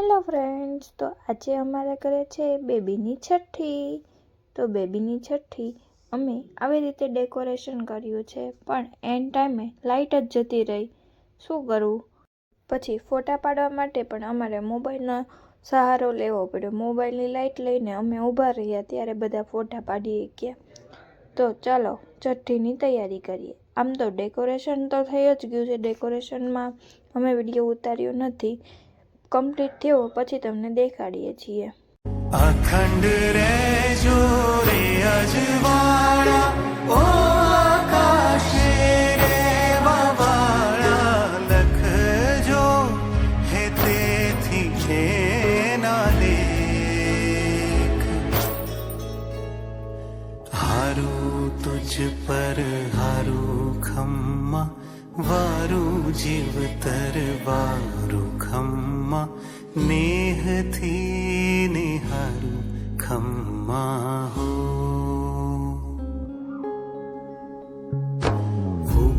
Hello friends તો આજે અમારા ઘરે છે બેબીની છઠ્ઠી. તો બેબીની છઠ્ઠી અમે આવી રીતે ડેકોરેશન કર્યું છે, પણ એન ટાઈમે લાઇટ જ જતી રહી. શું કરવું? પછી ફોટા પાડવા માટે પણ અમારે મોબાઈલનો સહારો લેવો પડ્યો. મોબાઈલની લાઇટ લઈને અમે ઊભા રહ્યા ત્યારે બધા ફોટા પાડી ગયા. તો ચાલો, છઠ્ઠીની તૈયારી કરીએ. આમ તો ડેકોરેશન તો થઈ જ ગયું છે. ડેકોરેશનમાં અમે વીડિયો ઉતાર્યો નથી. કમ્પ્લીટ થયો, પછી તમને દેખાડીએ છીએ. અખંડ રેજો રે અજવાળા, ઓ આકાશે રેવાવાળા લખજો, હે તેથી છે ના લેખ? હારું તુજ પર, હારું ખમ્મા વારું જીવતર વારું ખમ્મા નેહથી નિહારું ખમ્મા હો.